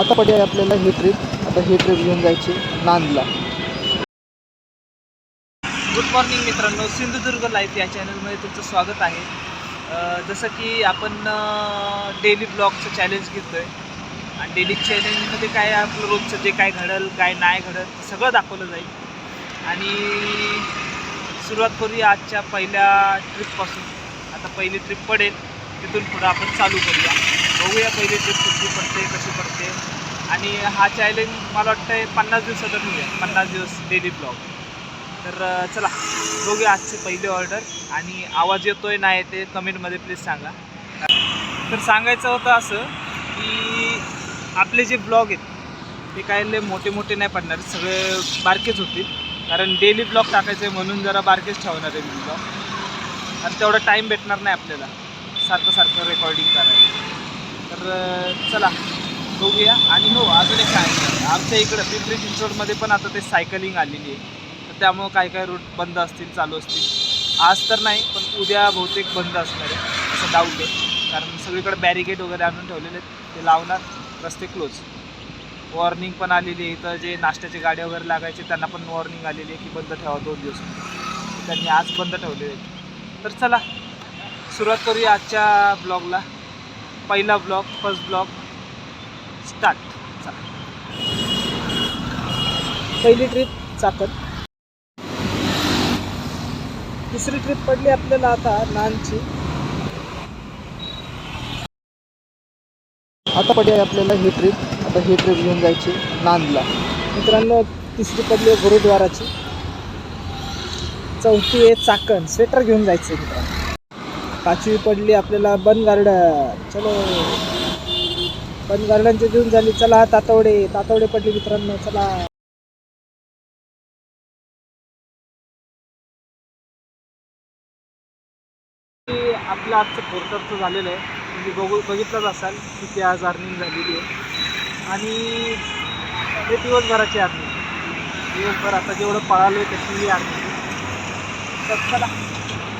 आता पर्याय आपल्याला ही ट्रिप आता ही ट्रिप घेऊन जायची नांदला. गुड मॉर्निंग मित्रांनो सिंधुदुर्ग लाईफ या चॅनलमध्ये तुमचं स्वागत आहे. जसं की आपण डेली ब्लॉगचं चॅलेंज घेतो आहे आणि डेली चॅलेंजमध्ये काय आपलं रोजचं जे काय घडल काय नाही घडल ते सगळं दाखवलं जाईल. आणि सुरुवात करूया आजच्या पहिल्या ट्रिपपासून आता पहिली ट्रिप पडेल तिथून पुढं आपण चालू करूया. बघूया पहिली ट्रिप कुठली पडते कशी आणि हा चॅलेंज मला वाटतं पन्नास दिवसाचा ठेवूया पन्नास दिवस डेली ब्लॉग तर चला बघूया आजचे पहिले ऑर्डर आणि आवाज येतोय नाही ते कमेंटमध्ये प्लीज सांगा. तर सांगायचं होतं असं की आपले जे ब्लॉग आहेत ते काय लय मोठे मोठे नाही पडणार. सगळे बारकेच होतील. कारण डेली ब्लॉग टाकायचे म्हणून जरा बारकेच ठेवणार आहे मी ब्लॉग आणि तेवढा टाईम भेटणार नाही आपल्याला. सारखं सारखं रेकॉर्डिंग करायला. तर चला. बघूया. आणि हो अजून एक काय आमच्या इकडं पिंपरी चिंचवडमध्ये पण आता ते सायकलिंग आलेली आहे. तर त्यामुळं काय काय रूट बंद असतील चालू असतील? आज तर नाही पण उद्या बहुतेक बंद असणार आहे. असं डाऊट आहे. कारण सगळीकडे बॅरिकेड वगैरे आणून ठेवलेले आहेत. ते लावणार. रस्ते क्लोज वॉर्निंग पण आलेली आहे. इथं जे नाश्त्याचे गाड्या वगैरे लागायचे त्यांना पण वॉर्निंग आलेली आहे की बंद ठेवा दोन दिवस. त्यांनी आज बंद ठेवलेले आहेत. तर चला सुरुवात करूया आजच्या ब्लॉगला पहिला ब्लॉग फर्स्ट ब्लॉग स्टार्ट पहिली ट्रिप चाकण. दुसरी ट्रिप पडली आपल्याला आता नानची. आता पर्याय आपल्याला ही ट्रिप आता ही ट्रिप घेऊन जायची नांदला मित्रांनो तिसरी पडली आहे गुरुद्वाराची. चौथी आहे चाकण. स्वेटर घेऊन जायचं आहे मित्रांनो. पाचवी पडली आपल्याला बन गार्डन चलो. पण गार्डनची घेऊन झाली. चला तातवडे तातवडे पडली मित्रांनो चला. आपलं आजचं फोरटरचं झालेलं आहे. तुम्ही बघू बघितलंच असाल किती आज अर्निंग झालेली आहे. आणि हे दिवसभराची अर्निंग दिवसभर आता जेवढं पळालं आहे त्याची अर्निंग तर चला.